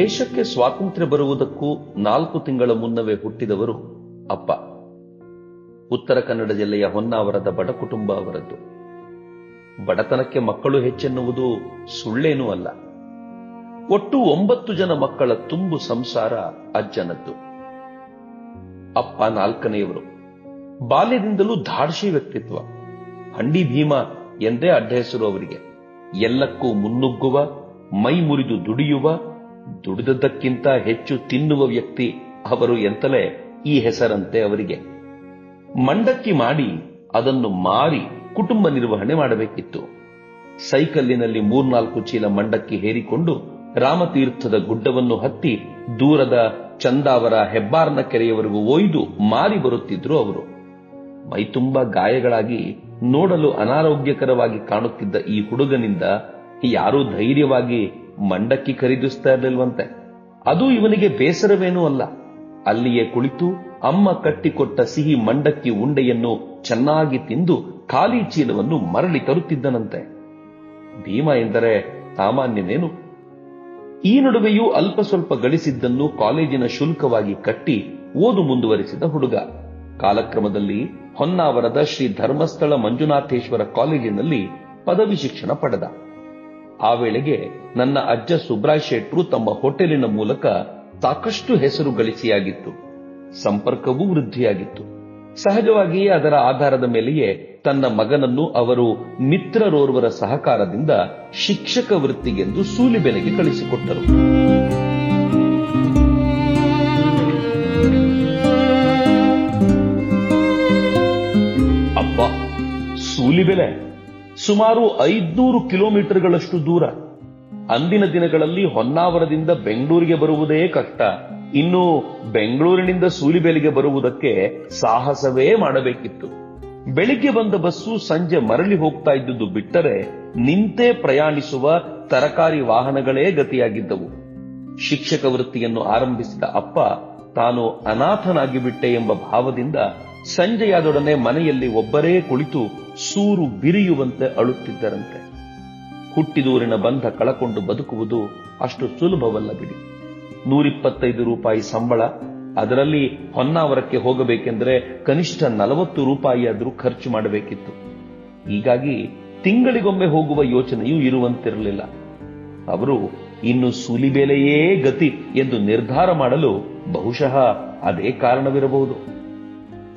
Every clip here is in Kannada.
ದೇಶಕ್ಕೆ ಸ್ವಾತಂತ್ರ್ಯ ಬರುವುದಕ್ಕೂ ನಾಲ್ಕು ತಿಂಗಳ ಮುನ್ನವೇ ಹುಟ್ಟಿದವರು ಅಪ್ಪ. ಉತ್ತರ ಕನ್ನಡ ಜಿಲ್ಲೆಯ ಹೊನ್ನಾವರದ ಬಡ ಕುಟುಂಬ ಅವರದ್ದು. ಬಡತನಕ್ಕೆ ಮಕ್ಕಳು ಹೆಚ್ಚೆನ್ನುವುದು ಸುಳ್ಳೇನೂ ಅಲ್ಲ. ಒಟ್ಟು ಒಂಬತ್ತು ಜನ ಮಕ್ಕಳ ತುಂಬು ಸಂಸಾರ ಅಜ್ಜನದ್ದು. ಅಪ್ಪ ನಾಲ್ಕನೆಯವರು. ಬಾಲ್ಯದಿಂದಲೂ ಧಾಡ್ಸಿ ವ್ಯಕ್ತಿತ್ವ. ಹಂಡಿ ಭೀಮ ಎಂದೇ ಅಡ್ಡ ಹೆಸರು ಅವರಿಗೆ. ಎಲ್ಲಕ್ಕೂ ಮುನ್ನುಗ್ಗುವ ಮೈ ಮುರಿದು ದುಡಿಯುವ ದುಡಿದದ್ದಕ್ಕಿಂತ ಹೆಚ್ಚು ತಿನ್ನುವ ವ್ಯಕ್ತಿ ಅವರು ಎಂತಲೇ ಈ ಹೆಸರಂತೆ ಅವರಿಗೆ. ಮಂಡಕ್ಕಿ ಮಾಡಿ ಅದನ್ನು ಮಾರಿ ಕುಟುಂಬ ನಿರ್ವಹಣೆ ಮಾಡಬೇಕಿತ್ತು. ಸೈಕಲ್ಲಿನಲ್ಲಿ ಮೂರ್ನಾಲ್ಕು ಚೀಲ ಮಂಡಕ್ಕಿ ಹೇರಿಕೊಂಡು ರಾಮತೀರ್ಥದ ಗುಡ್ಡವನ್ನು ಹತ್ತಿ ದೂರದ ಚಂದಾವರ ಹೆಬ್ಬಾರ್ನ ಕೆರೆಯವರೆಗೂ ಒಯ್ದು ಮಾರಿ ಬರುತ್ತಿದ್ರು ಅವರು. ಮೈತುಂಬ ಗಾಯಗಳಾಗಿ ನೋಡಲು ಅನಾರೋಗ್ಯಕರವಾಗಿ ಕಾಣುತ್ತಿದ್ದ ಈ ಹುಡುಗನಿಂದ ಯಾರೂ ಧೈರ್ಯವಾಗಿ ಮಂಡಕ್ಕಿ ಖರೀದಿಸ್ತಾ ಇರಲಿಲ್ವಂತೆ. ಅದು ಇವನಿಗೆ ಬೇಸರವೇನೂ ಅಲ್ಲ. ಅಲ್ಲಿಯೇ ಕುಳಿತು ಅಮ್ಮ ಕಟ್ಟಿಕೊಟ್ಟ ಸಿಹಿ ಮಂಡಕ್ಕಿ ಉಂಡೆಯನ್ನು ಚೆನ್ನಾಗಿ ತಿಂದು ಖಾಲಿ ಚೀಲವನ್ನು ಮರಳಿ ತರುತ್ತಿದ್ದನಂತೆ. ಭೀಮ ಎಂದರೆ ಸಾಮಾನ್ಯನೇನು? ಈ ನಡುವೆಯೂ ಅಲ್ಪ ಸ್ವಲ್ಪ ಗಳಿಸಿದ್ದನ್ನು ಕಾಲೇಜಿನ ಶುಲ್ಕವಾಗಿ ಕಟ್ಟಿ ಓದು ಮುಂದುವರಿಸಿದ ಹುಡುಗ. ಕಾಲಕ್ರಮದಲ್ಲಿ ಹೊನ್ನಾವರದ ಶ್ರೀ ಧರ್ಮಸ್ಥಳ ಮಂಜುನಾಥೇಶ್ವರ ಕಾಲೇಜಿನಲ್ಲಿ ಪದವಿ ಶಿಕ್ಷಣ ಪಡೆದ. ಆ ವೇಳೆಗೆ ನನ್ನ ಅಜ್ಜ ಸುಬ್ರಾಯ್ ಶೆಟ್ರು ತಮ್ಮ ಹೋಟೆಲಿನ ಮೂಲಕ ಸಾಕಷ್ಟು ಹೆಸರು ಗಳಿಸಿಯಾಗಿತ್ತು. ಸಂಪರ್ಕವೂ ವೃದ್ಧಿಯಾಗಿತ್ತು. ಸಹಜವಾಗಿಯೇ ಅದರ ಆಧಾರದ ಮೇಲೆಯೇ ತನ್ನ ಮಗನನ್ನು ಅವರು ಮಿತ್ರರೋರ್ವರ ಸಹಕಾರದಿಂದ ಶಿಕ್ಷಕ ವೃತ್ತಿಗೆಂದು ಸೂಲಿಬೆಲೆಗೆ ಕಳಿಸಿಕೊಟ್ಟರು. ಅಬ್ಬಾ, ಸೂಲಿಬೆಲೆ. ಸುಮಾರು ಐದ್ನೂರು ಕಿಲೋಮೀಟರ್ಗಳಷ್ಟು ದೂರ. ಅಂದಿನ ದಿನಗಳಲ್ಲಿ ಹೊನ್ನಾವರದಿಂದ ಬೆಂಗಳೂರಿಗೆ ಬರುವುದೇ ಕಷ್ಟ. ಇನ್ನು ಬೆಂಗಳೂರಿನಿಂದ ಸೂಲಿಬೆಲೆಗೆ ಬರುವುದಕ್ಕೆ ಸಾಹಸವೇ ಮಾಡಬೇಕಿತ್ತು. ಬೆಳಿಗ್ಗೆ ಬಂದ ಬಸ್ಸು ಸಂಜೆ ಮರಳಿ ಹೋಗ್ತಾ ಇದ್ದುದು ಬಿಟ್ಟರೆ ನಿಂತೇ ಪ್ರಯಾಣಿಸುವ ತರಕಾರಿ ವಾಹನಗಳೇ ಗತಿಯಾಗಿದ್ದವು. ಶಿಕ್ಷಕ ವೃತ್ತಿಯನ್ನು ಆರಂಭಿಸಿದ ಅಪ್ಪ ತಾನು ಅನಾಥನಾಗಿ ಬಿಟ್ಟೆ ಎಂಬ ಭಾವದಿಂದ ಸಂಜೆಯಾದೊಡನೆ ಮನೆಯಲ್ಲಿ ಒಬ್ಬರೇ ಕುಳಿತು ಸೂರು ಬಿರಿಯುವಂತೆ ಅಳುತ್ತಿದ್ದರಂತೆ. ಹುಟ್ಟಿದೂರಿನ ಬಂಧ ಕಳಕೊಂಡು ಬದುಕುವುದು ಅಷ್ಟು ಸುಲಭವಲ್ಲ ಬಿಡಿ. ನೂರಿಪ್ಪತ್ತೈದು ರೂಪಾಯಿ ಸಂಬಳ, ಅದರಲ್ಲಿ ಹೊನ್ನಾವರಕ್ಕೆ ಹೋಗಬೇಕೆಂದರೆ ಕನಿಷ್ಠ ನಲವತ್ತು ರೂಪಾಯಿಯಾದರೂ ಖರ್ಚು ಮಾಡಬೇಕಿತ್ತು. ಹೀಗಾಗಿ ತಿಂಗಳಿಗೊಮ್ಮೆ ಹೋಗುವ ಯೋಚನೆಯೂ ಇರುವಂತಿರಲಿಲ್ಲ. ಅವರು ಇನ್ನು ಸುಲಿಬೆಲೆಯೇ ಗತಿ ಎಂದು ನಿರ್ಧಾರ ಮಾಡಲು ಬಹುಶಃ ಅದೇ ಕಾರಣವಿರಬಹುದು.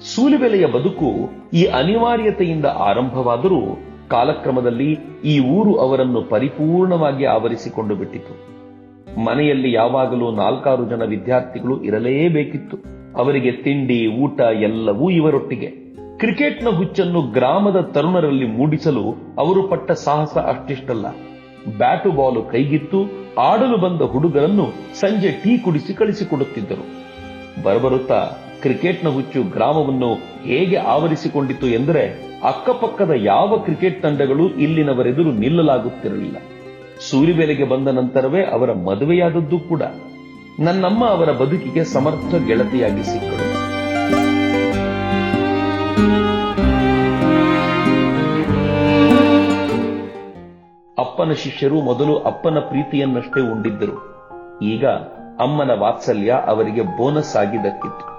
ಸೂಲಿಬೆಲೆಯ ಬದುಕು ಈ ಅನಿವಾರ್ಯತೆಯಿಂದ ಆರಂಭವಾದರೂ ಕಾಲಕ್ರಮದಲ್ಲಿ ಈ ಊರು ಅವರನ್ನು ಪರಿಪೂರ್ಣವಾಗಿ ಆವರಿಸಿಕೊಂಡು ಬಿಟ್ಟಿತು. ಮನೆಯಲ್ಲಿ ಯಾವಾಗಲೂ ನಾಲ್ಕಾರು ಜನ ವಿದ್ಯಾರ್ಥಿಗಳು ಇರಲೇಬೇಕಿತ್ತು. ಅವರಿಗೆ ತಿಂಡಿ, ಊಟ ಎಲ್ಲವೂ ಇವರೊಟ್ಟಿಗೆ. ಕ್ರಿಕೆಟ್ನ ಹುಚ್ಚನ್ನು ಗ್ರಾಮದ ತರುಣರಲ್ಲಿ ಮೂಡಿಸಲು ಅವರು ಪಟ್ಟ ಸಾಹಸ ಅಷ್ಟಿಷ್ಟಲ್ಲ. ಬ್ಯಾಟು ಬಾಲು ಕೈಗಿತ್ತು, ಆಡಲು ಬಂದ ಹುಡುಗರನ್ನು ಸಂಜೆ ಟೀ ಕುಡಿಸಿ ಕಳಿಸಿಕೊಡುತ್ತಿದ್ದರು. ಬರಬರುತ್ತಾ ಕ್ರಿಕೆಟ್ನ ಹುಚ್ಚು ಗ್ರಾಮವನ್ನು ಹೇಗೆ ಆವರಿಸಿಕೊಂಡಿತು ಎಂದರೆ ಅಕ್ಕಪಕ್ಕದ ಯಾವ ಕ್ರಿಕೆಟ್ ತಂಡಗಳು ಇಲ್ಲಿನವರೆದುರು ನಿಲ್ಲಲಾಗುತ್ತಿರಲಿಲ್ಲ. ಸೂರಿಬೆಲೆಗೆ ಬಂದ ನಂತರವೇ ಅವರ ಮದುವೆಯಾದದ್ದು ಕೂಡ. ನನ್ನಮ್ಮ ಅವರ ಬದುಕಿಗೆ ಸಮರ್ಥ ಗೆಳತಿಯಾಗಿ ಸಿಕ್ಕಳು. ಅಪ್ಪನ ಶಿಷ್ಯರು ಮೊದಲು ಅಪ್ಪನ ಪ್ರೀತಿಯನ್ನಷ್ಟೇ ಉಂಡಿದ್ದರು. ಈಗ ಅಮ್ಮನ ವಾತ್ಸಲ್ಯ ಅವರಿಗೆ ಬೋನಸ್ ಆಗಿ ದಕ್ಕಿತ್ತು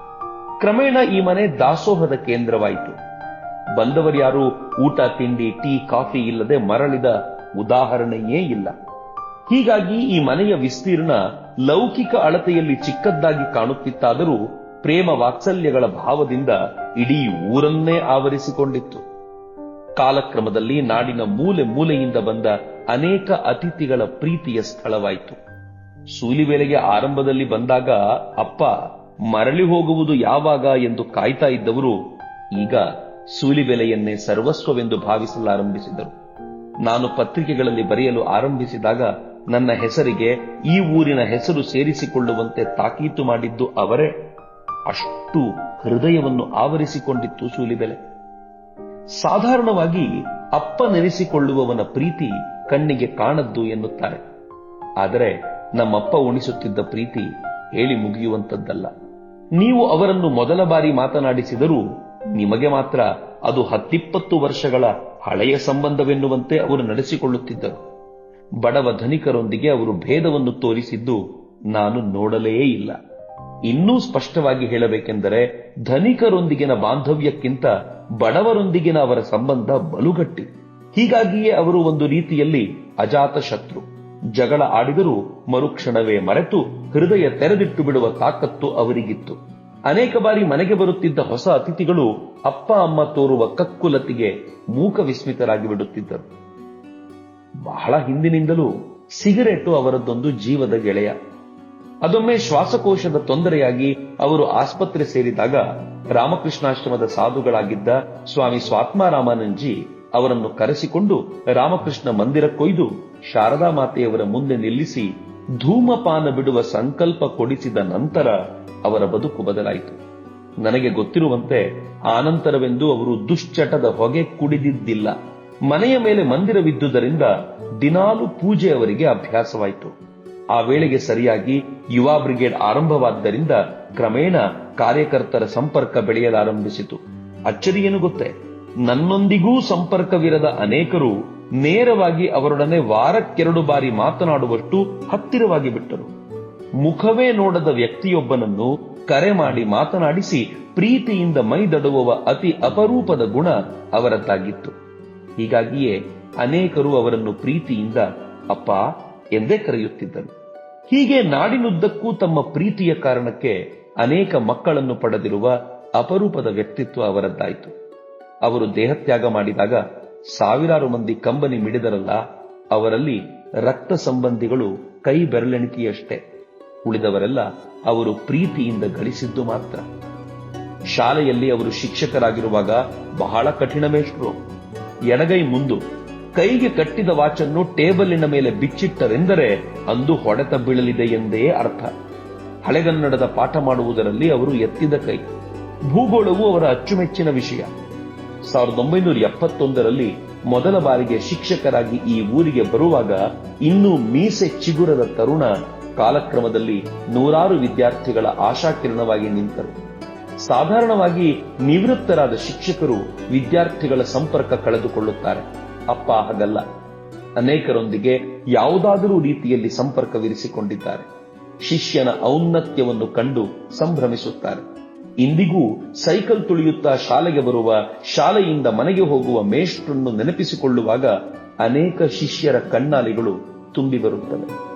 ಕ್ರಮೇಣ ಈ ಮನೆ ದಾಸೋಹದ ಕೇಂದ್ರವಾಯಿತು. ಬಂದವರ್ಯಾರು ಊಟ, ತಿಂಡಿ, ಟೀ, ಕಾಫಿ ಇಲ್ಲದೆ ಮರಳಿದ ಉದಾಹರಣೆಯೇ ಇಲ್ಲ. ಹೀಗಾಗಿ ಈ ಮನೆಯ ವಿಸ್ತೀರ್ಣ ಲೌಕಿಕ ಅಳತೆಯಲ್ಲಿ ಚಿಕ್ಕದ್ದಾಗಿ ಕಾಣುತ್ತಿತ್ತಾದರೂ ಪ್ರೇಮ ವಾತ್ಸಲ್ಯಗಳ ಭಾವದಿಂದ ಇಡೀ ಊರನ್ನೇ ಆವರಿಸಿಕೊಂಡಿತ್ತು. ಕಾಲಕ್ರಮದಲ್ಲಿ ನಾಡಿನ ಮೂಲೆ ಮೂಲೆಯಿಂದ ಬಂದ ಅನೇಕ ಅತಿಥಿಗಳ ಪ್ರೀತಿಯ ಸ್ಥಳವಾಯಿತು. ಸೂಲಿವೇಲೆಗೆ ಆರಂಭದಲ್ಲಿ ಬಂದಾಗ, ಅಪ್ಪ ಮರಳಿ ಹೋಗುವುದು ಯಾವಾಗ ಎಂದು ಕಾಯ್ತಾ ಇದ್ದವರು ಈಗ ಸೂಲಿಬೆಲೆಯನ್ನೇ ಸರ್ವಸ್ವವೆಂದು ಭಾವಿಸಲಾರಂಭಿಸಿದರು. ನಾನು ಪತ್ರಿಕೆಗಳಲ್ಲಿ ಬರೆಯಲು ಆರಂಭಿಸಿದಾಗ ನನ್ನ ಹೆಸರಿಗೆ ಈ ಊರಿನ ಹೆಸರು ಸೇರಿಸಿಕೊಳ್ಳುವಂತೆ ತಾಕೀತು ಮಾಡಿದ್ದು ಅವರೇ. ಅಷ್ಟು ಹೃದಯವನ್ನು ಆವರಿಸಿಕೊಂಡಿತ್ತು ಸೂಲಿಬೆಲೆ ಸಾಧಾರಣವಾಗಿ ಅಪ್ಪ ನೆನೆಸಿಕೊಳ್ಳುವವನ ಪ್ರೀತಿ ಕಣ್ಣಿಗೆ ಕಾಣದ್ದು ಎನ್ನುತ್ತಾರೆ. ಆದರೆ ನಮ್ಮಪ್ಪ ಉಣಿಸುತ್ತಿದ್ದ ಪ್ರೀತಿ ಹೇಳಿ ಮುಗಿಯುವಂತದ್ದಲ್ಲ ನೀವು ಅವರನ್ನು ಮೊದಲ ಬಾರಿ ಮಾತನಾಡಿಸಿದರೂ ನಿಮಗೆ ಮಾತ್ರ ಅದು ಹತ್ತಿಪ್ಪತ್ತು ವರ್ಷಗಳ ಹಳೆಯ ಸಂಬಂಧವೆನ್ನುವಂತೆ ಅವರು ನಡೆಸಿಕೊಳ್ಳುತ್ತಿದ್ದರು. ಬಡವ ಧನಿಕರೊಂದಿಗೆ ಅವರು ಭೇದವನ್ನು ತೋರಿಸಿದ್ದು ನಾನು ನೋಡಲೇ ಇಲ್ಲ. ಇನ್ನೂ ಸ್ಪಷ್ಟವಾಗಿ ಹೇಳಬೇಕೆಂದರೆ ಧನಿಕರೊಂದಿಗಿನ ಬಾಂಧವ್ಯಕ್ಕಿಂತ ಬಡವರೊಂದಿಗಿನ ಅವರ ಸಂಬಂಧ ಬಲುಗಟ್ಟಿ ಹೀಗಾಗಿಯೇ ಅವರು ಒಂದು ರೀತಿಯಲ್ಲಿ ಅಜಾತ ಶತ್ರು ಜಗಳ ಆಡಿದರೂ ಮರುಕ್ಷಣವೇ ಮರೆತು ಹೃದಯ ತೆರೆದಿಟ್ಟು ಬಿಡುವ ತಾಕತ್ತು ಅವರಿಗಿತ್ತು. ಅನೇಕ ಬಾರಿ ಮನೆಗೆ ಬರುತ್ತಿದ್ದ ಹೊಸ ಅತಿಥಿಗಳು ಅಪ್ಪ, ಅಮ್ಮ ತೋರುವ ಕಕ್ಕುಲತಿಗೆ ಮೂಕ ವಿಸ್ಮಿತರಾಗಿ ಬಿಡುತ್ತಿದ್ದರು. ಬಹಳ ಹಿಂದಿನಿಂದಲೂ ಸಿಗರೇಟು ಅವರದ್ದೊಂದು ಜೀವದ ಗೆಳೆಯ. ಅದೊಮ್ಮೆ ಶ್ವಾಸಕೋಶದ ತೊಂದರೆಯಾಗಿ ಅವರು ಆಸ್ಪತ್ರೆ ಸೇರಿದಾಗ ರಾಮಕೃಷ್ಣಾಶ್ರಮದ ಸಾಧುಗಳಾಗಿದ್ದ ಸ್ವಾಮಿ ಸ್ವಾತ್ಮಾರಾಮಾನಂಜಿ ಅವರನ್ನು ಕರೆಸಿಕೊಂಡು ರಾಮಕೃಷ್ಣ ಮಂದಿರಕ್ಕೊಯ್ದು ಶಾರದಾ ಮಾತೆಯವರ ಮುಂದೆ ನಿಲ್ಲಿಸಿ ಧೂಮಪಾನ ಬಿಡುವ ಸಂಕಲ್ಪ ಕೊಡಿಸಿದ ನಂತರ ಅವರ ಬದುಕು ಬದಲಾಯಿತು. ನನಗೆ ಗೊತ್ತಿರುವಂತೆ ಆನಂತರವೆಂದು ಅವರು ದುಶ್ಚಟದ ಹೊಗೆ ಕುಡಿದಿದ್ದಿಲ್ಲ. ಮನೆಯ ಮೇಲೆ ಮಂದಿರವಿದ್ದುದರಿಂದ ದಿನಾಲು ಪೂಜೆ ಅವರಿಗೆ ಅಭ್ಯಾಸವಾಯಿತು. ಆ ವೇಳೆಗೆ ಸರಿಯಾಗಿ ಯುವ ಬ್ರಿಗೇಡ್ ಆರಂಭವಾದ್ದರಿಂದ ಕ್ರಮೇಣ ಕಾರ್ಯಕರ್ತರ ಸಂಪರ್ಕ ಬೆಳೆಯಲಾರಂಭಿಸಿತು. ಅಚ್ಚರಿಯೇನು ಗೊತ್ತೇ? ನನ್ನೊಂದಿಗೂ ಸಂಪರ್ಕವಿರದ ಅನೇಕರು ನೇರವಾಗಿ ಅವರೊಡನೆ ವಾರಕ್ಕೆರಡು ಬಾರಿ ಮಾತನಾಡುವಷ್ಟು ಹತ್ತಿರವಾಗಿ ಬಿಟ್ಟರು. ಮುಖವೇ ನೋಡದ ವ್ಯಕ್ತಿಯೊಬ್ಬನನ್ನು ಕರೆ ಮಾಡಿ ಮಾತನಾಡಿಸಿ ಪ್ರೀತಿಯಿಂದ ಮೈದಡುವವ ಅತಿ ಅಪರೂಪದ ಗುಣ ಅವರದ್ದಾಗಿತ್ತು. ಹೀಗಾಗಿಯೇ ಅನೇಕರು ಅವರನ್ನು ಪ್ರೀತಿಯಿಂದ ಅಪ್ಪ ಎಂದೇ ಕರೆಯುತ್ತಿದ್ದರು. ಹೀಗೆ ನಾಡಿನುದ್ದಕ್ಕೂ ತಮ್ಮ ಪ್ರೀತಿಯ ಕಾರಣಕ್ಕೆ ಅನೇಕ ಮಕ್ಕಳನ್ನು ಪಡೆದಿರುವ ಅಪರೂಪದ ವ್ಯಕ್ತಿತ್ವ ಅವರದ್ದಾಯಿತು. ಅವರು ದೇಹತ್ಯಾಗ ಮಾಡಿದಾಗ ಸಾವಿರಾರು ಮಂದಿ ಕಂಬನಿ ಮಿಡಿದರಲ್ಲ, ಅವರಲ್ಲಿ ರಕ್ತ ಸಂಬಂಧಿಗಳು ಕೈ ಬೆರಳೆಣಿಕೆಯಷ್ಟೇ. ಉಳಿದವರೆಲ್ಲ ಅವರು ಪ್ರೀತಿಯಿಂದ ಗಳಿಸಿದ್ದು ಮಾತ್ರ. ಶಾಲೆಯಲ್ಲಿ ಅವರು ಶಿಕ್ಷಕರಾಗಿರುವಾಗ ಬಹಳ ಕಠಿಣ ಮೇಷ್ಟ್ರು. ಎಡಗೈ ಮುಂದು ಕೈಗೆ ಕಟ್ಟಿದ ವಾಚನ್ನು ಟೇಬಲಿನ ಮೇಲೆ ಬಿಚ್ಚಿಟ್ಟರೆಂದರೆ ಅಂದು ಹೊಡೆತ ಬೀಳಲಿದೆ ಎಂದೇ ಅರ್ಥ. ಹಳೆಗನ್ನಡದ ಪಾಠ ಮಾಡುವುದರಲ್ಲಿ ಅವರು ಎತ್ತಿದ ಕೈ. ಭೂಗೋಳವು ಅವರ ಅಚ್ಚುಮೆಚ್ಚಿನ ವಿಷಯ. ಸಾವಿರದ ಒಂಬೈನೂರ ಎಪ್ಪತ್ತೊಂದರಲ್ಲಿ ಮೊದಲ ಬಾರಿಗೆ ಶಿಕ್ಷಕರಾಗಿ ಈ ಊರಿಗೆ ಬರುವಾಗ ಇನ್ನೂ ಮೀಸೆ ಚಿಗುರದ ತರುಣ ಕಾಲಕ್ರಮದಲ್ಲಿ ನೂರಾರು ವಿದ್ಯಾರ್ಥಿಗಳ ಆಶಾಕಿರಣವಾಗಿ ನಿಂತರು. ಸಾಧಾರಣವಾಗಿ ನಿವೃತ್ತರಾದ ಶಿಕ್ಷಕರು ವಿದ್ಯಾರ್ಥಿಗಳ ಸಂಪರ್ಕ ಕಳೆದುಕೊಳ್ಳುತ್ತಾರೆ. ಅಪ್ಪ ಹಾಗಲ್ಲ. ಅನೇಕರೊಂದಿಗೆ ಯಾವುದಾದರೂ ರೀತಿಯಲ್ಲಿ ಸಂಪರ್ಕವಿರಿಸಿಕೊಂಡಿದ್ದಾರೆ. ಶಿಷ್ಯನ ಔನ್ನತ್ಯವನ್ನು ಕಂಡು ಸಂಭ್ರಮಿಸುತ್ತಾರೆ. ಇಂದಿಗೂ ಸೈಕಲ್ ತುಳಿಯುತ್ತಾ ಶಾಲೆಗೆ ಬರುವ, ಶಾಲೆಯಿಂದ ಮನೆಗೆ ಹೋಗುವ ಮೇಷ್ಟ್ರನ್ನು ನೆನಪಿಸಿಕೊಳ್ಳುವಾಗ ಅನೇಕ ಶಿಷ್ಯರ ಕಣ್ಣಾಲಿಗಳು ತುಂಬಿ ಬರುತ್ತವೆ.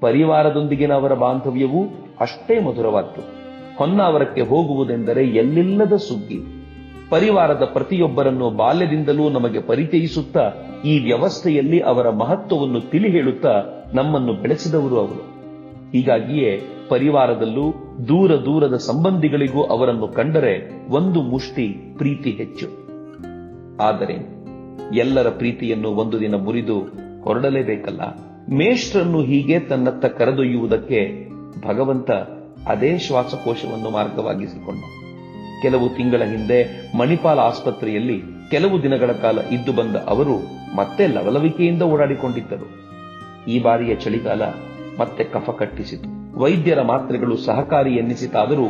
ಪರಿವಾರದೊಂದಿಗಿನ ಅವರ ಬಾಂಧವ್ಯವೂ ಅಷ್ಟೇ ಮಧುರವಾದ್ದು. ಹೊನ್ನಾವರಕ್ಕೆ ಹೋಗುವುದೆಂದರೆ ಎಲ್ಲಿಲ್ಲದ ಸುಗ್ಗಿ. ಪರಿವಾರದ ಪ್ರತಿಯೊಬ್ಬರನ್ನು ಬಾಲ್ಯದಿಂದಲೂ ನಮಗೆ ಪರಿಚಯಿಸುತ್ತಾ ಈ ವ್ಯವಸ್ಥೆಯಲ್ಲಿ ಅವರ ಮಹತ್ವವನ್ನು ತಿಳಿ ಹೇಳುತ್ತಾ ನಮ್ಮನ್ನು ಬೆಳೆಸಿದವರು ಅವರು. ಹೀಗಾಗಿಯೇ ಪರಿವಾರದಲ್ಲೂ ದೂರ ದೂರದ ಸಂಬಂಧಿಗಳಿಗೂ ಅವರನ್ನು ಕಂಡರೆ ಒಂದು ಮುಷ್ಟಿ ಪ್ರೀತಿ ಹೆಚ್ಚು. ಆದರೆ ಎಲ್ಲರ ಪ್ರೀತಿಯನ್ನು ಒಂದು ದಿನ ಮುರಿದು ಹೊರಡಲೇಬೇಕಲ್ಲ. ಮೇಷ್ಟ್ರನ್ನು ಹೀಗೆ ತನ್ನತ್ತ ಕರೆದೊಯ್ಯುವುದಕ್ಕೆ ಭಗವಂತ ಅದೇ ಶ್ವಾಸಕೋಶವನ್ನು ಮಾರ್ಗವಾಗಿಸಿಕೊಂಡ. ಕೆಲವು ತಿಂಗಳ ಹಿಂದೆ ಮಣಿಪಾಲ ಆಸ್ಪತ್ರೆಯಲ್ಲಿ ಕೆಲವು ದಿನಗಳ ಕಾಲ ಇದ್ದು ಬಂದ ಅವರು ಮತ್ತೆ ಲವಲವಿಕೆಯಿಂದ ಓಡಾಡಿಕೊಂಡಿದ್ದರು. ಈ ಬಾರಿಯ ಚಳಿಗಾಲ ಮತ್ತೆ ಕಫ ಕಟ್ಟಿಸಿತು. ವೈದ್ಯರ ಮಾತ್ರೆಗಳು ಸಹಕಾರಿ ಎನ್ನಿಸಿತಾದರೂ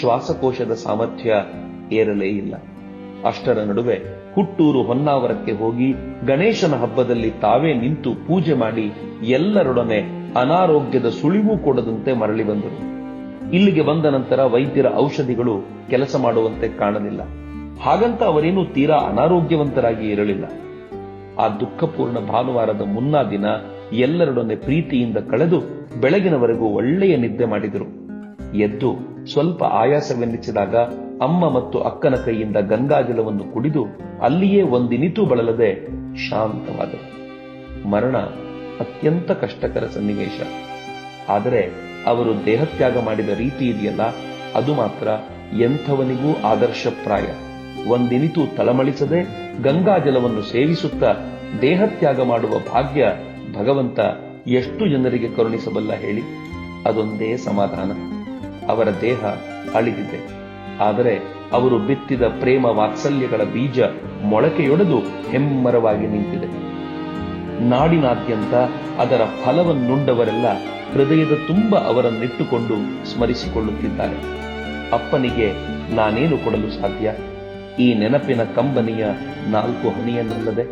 ಶ್ವಾಸಕೋಶದ ಸಾಮರ್ಥ್ಯ ಏರಲೇ ಇಲ್ಲ. ಅಷ್ಟರ ನಡುವೆ ಹುಟ್ಟೂರು ಹೊನ್ನಾವರಕ್ಕೆ ಹೋಗಿ ಗಣೇಶನ ಹಬ್ಬದಲ್ಲಿ ತಾವೇ ನಿಂತು ಪೂಜೆ ಮಾಡಿ ಎಲ್ಲರೊಡನೆ ಅನಾರೋಗ್ಯದ ಸುಳಿವು ಕೊಡದಂತೆ ಮರಳಿ ಬಂದರು. ಇಲ್ಲಿಗೆ ಬಂದ ನಂತರ ವೈದ್ಯರ ಔಷಧಿಗಳು ಕೆಲಸ ಮಾಡುವಂತೆ ಕಾಣಲಿಲ್ಲ. ಹಾಗಂತ ಅವರೇನು ತೀರಾ ಅನಾರೋಗ್ಯವಂತರಾಗಿ ಇರಲಿಲ್ಲ. ಆ ದುಃಖಪೂರ್ಣ ಭಾನುವಾರದ ಮುನ್ನಾ ದಿನ ಎಲ್ಲರೊಡನೆ ಪ್ರೀತಿಯಿಂದ ಕಳೆದು ಬೆಳಗಿನವರೆಗೂ ಒಳ್ಳೆಯ ನಿದ್ದೆ ಮಾಡಿದರು. ಎದ್ದು ಸ್ವಲ್ಪ ಆಯಾಸವೆನ್ನಿಸಿದಾಗ ಅಮ್ಮ ಮತ್ತು ಅಕ್ಕನ ಕೈಯಿಂದ ಗಂಗಾಜಲವನ್ನು ಕುಡಿದು ಅಲ್ಲಿಯೇ ಒಂದಿನಿತೂ ಬಳಲದೆ ಶಾಂತವಾದರು. ಮರಣ ಅತ್ಯಂತ ಕಷ್ಟಕರ ಸನ್ನಿವೇಶ. ಆದರೆ ಅವರು ದೇಹತ್ಯಾಗ ಮಾಡಿದ ರೀತಿ ಇದೆಯಲ್ಲ, ಅದು ಮಾತ್ರ ಎಂಥವನಿಗೂ ಆದರ್ಶಪ್ರಾಯ. ಒಂದಿನಿತೂ ತಳಮಳಿಸದೆ ಗಂಗಾಜಲವನ್ನು ಸೇವಿಸುತ್ತಾ ದೇಹತ್ಯಾಗ ಮಾಡುವ ಭಾಗ್ಯ ಭಗವಂತ ಎಷ್ಟು ಜನರಿಗೆ ಕರುಣಿಸಬಲ್ಲ ಹೇಳಿ. ಅದೊಂದೇ ಸಮಾಧಾನ. ಅವರ ದೇಹ ಅಳಿದಿದೆ. ಆದರೆ ಅವರು ಬಿತ್ತಿದ ಪ್ರೇಮ ವಾತ್ಸಲ್ಯಗಳ ಬೀಜ ಮೊಳಕೆಯೊಡೆದು ಹೆಮ್ಮರವಾಗಿ ನಿಂತಿದೆ. ನಾಡಿನಾದ್ಯಂತ ಅದರ ಫಲವನ್ನುಂಡವರೆಲ್ಲ ಹೃದಯದ ತುಂಬ ಅವರನ್ನಿಟ್ಟುಕೊಂಡು ಸ್ಮರಿಸಿಕೊಳ್ಳುತ್ತಿದ್ದಾರೆ. ಅಪ್ಪನಿಗೆ ನಾನೇನು ಕೊಡಲು ಸಾಧ್ಯ? ಈ ನೆನಪಿನ ಕಂಬನಿಯ ನಾಲ್ಕು ಹನಿಯನ್ನಲ್ಲದೆ